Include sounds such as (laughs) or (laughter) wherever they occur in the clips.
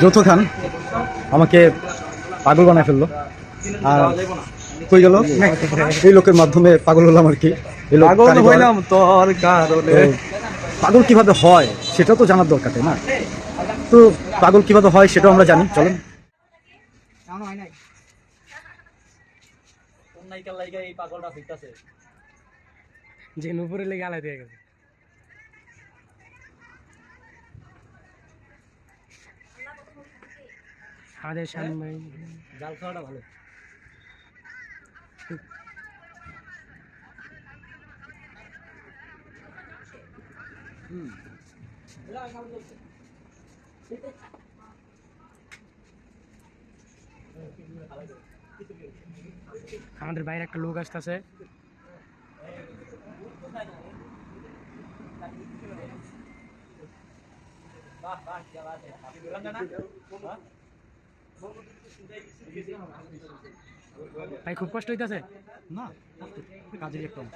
যৌথ খান আমাকে পাগল বানায় ফেলল। আর কই গেল? এই লোকের মাধ্যমে পাগল হলাম আর কি। পাগল কারিগর। হইলাম তোর কারণে। পাগল কীভাবে হয় সেটা তো জানার দরকার তাই না? তো পাগল কীভাবে হয় সেটাও আমরা জানি। চলেন। যে নুপুরে লেগে আলাই দিয়ে গেছে। আমাদের সামনে। জাল খাওয়াটা ভালো। আমাদের বাইরে একটা লোক আসতেছে। ভাই খুব কষ্ট হইতেছে? না কাজের একটা অংশ।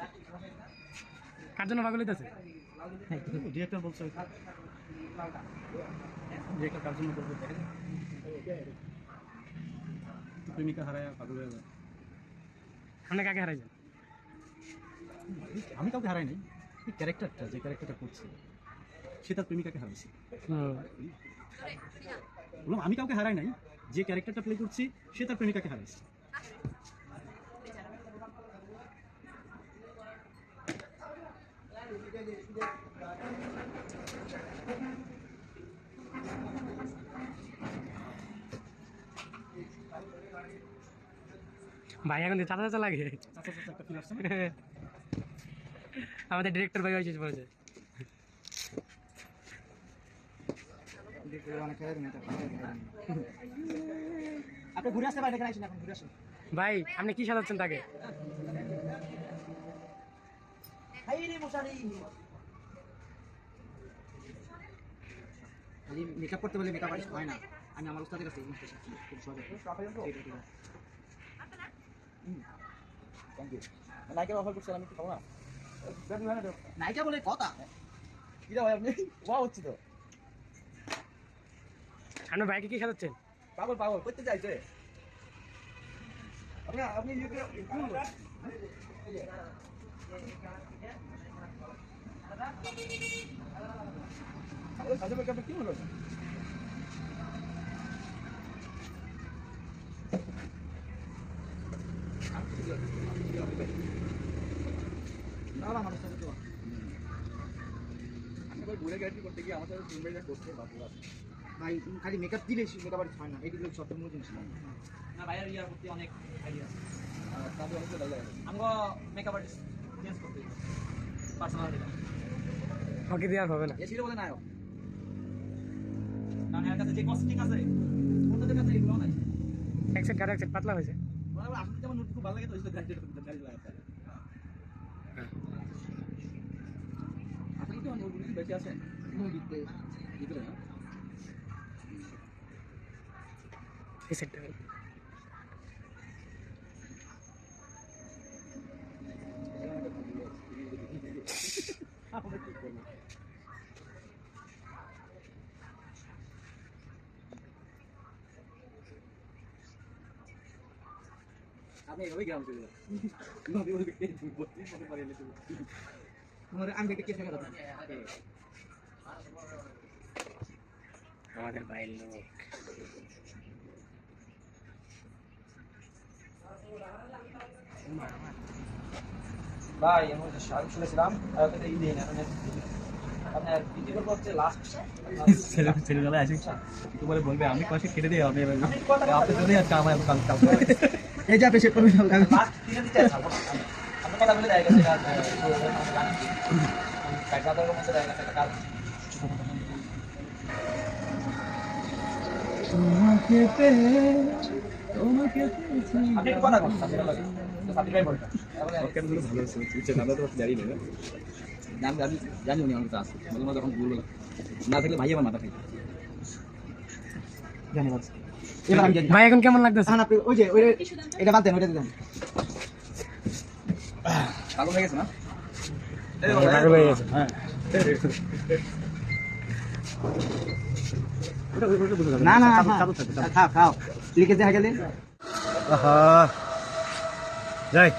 কার জন্য পাগল হইতাছে? ডিরেক্টর বলছে ডিরেক্টর কার জন্য করবে প্রেমিকা হারায় পাগল হয়ে যায় আপনি কাকে হারাইছেন? আমি কাউকে হারাই নাই। ক্যারেক্টারটা যে ক্যারেক্টারটা করছে সে তার প্রেমিকাকে হারাইছে। বললাম আমি কাউকে হারাই নাই। যে ক্যারেক্টারটা প্লে করছি সে তার প্রেমিকাকে হারাইছে ভাই এখন চাচা চাচা লাগে? (laughs) আমাদের ডিরেক্টর ভাই হয়েছে বলেছে। আপনি ঘুরে আসতে পারেন এখানে এখন ঘুরে আসেন। ভাই আপনি কি সাজাচ্ছেন তাকে? মেকআপ করতে বলে মেকআপ আর্টিস্ট হয় না। আমি আমার উস্তাদের কাছে এই জিনিসটা শিখছি খুব সহজে। এইটা ঠিক আছে। অফার আমি একটু খাব না? নায়িকা বলে কথা। কিরা ভাই আপনি? ওয়া হচ্ছে তো। আপনার ভাইকে কি সাজাচ্ছেন পাগল পাগল, করতে চাইছে আপনি আপনি কি? আমাদের আমার উস্তাদের দেওয়া। আমি গাড়ি করতে গিয়ে আমার সাথে তিন করতে বাপু বাপ ভাই খালি মেকআপ দিলে মেকআপ আর্টিস্ট হয় না। এইগুলো সব মূল জিনিস। না না ভাইয়ের ইয়ার প্রতি অনেক আইডিয়া আছে। তাদের অনেক ভালো লাগে আমগো মেকআপ আর্টিস্ট চেঞ্জ করতে পার্সোনালিটি ওকে দিয়ে আর হবে না। এ ছিল বলে নায়ক। কারণ এর কাছে যে কস্টিং আছে কাছে এগুলো নাই। পাতলা হয়েছে? ওরা আসলে যেমন নোট খুব ভালো লাগে তো ওই জন্য গাড়ি গাড়ি লাগাতে আসলে কি অন্য কিছু বেশি আছে। ভিতরে না এই সেটটা আপনি এভাবেই গ্রাম চলে যান ভাবি বলবে কে ঢুকবো মনে পারে তোমার আমি দেখে কে কথা আমাদের ভাইয়ের লোক। ভাই আমি আমি শুনেছিলাম ছেলেবেলায় আসে একটু পরে বলবে আমি পাশে কেটে দিই আমি আপনার জন্যই আজকে আমার কাল কাল এই যে আপনি সেট করবেন লাস্ট জানি ভালো না উনি আমার কাছে যখন না থাকলে ভাই আমার মাথা খাই ভাই এখন কেমন লাগতেছে আপনি ওই যে ওই এটা বাদ দেন ওইটা দেন পাগল হয়ে গেছে না হয়ে হ্যাঁ না না খাও খাও লিখেছে হাজার দিন Aha. Đây.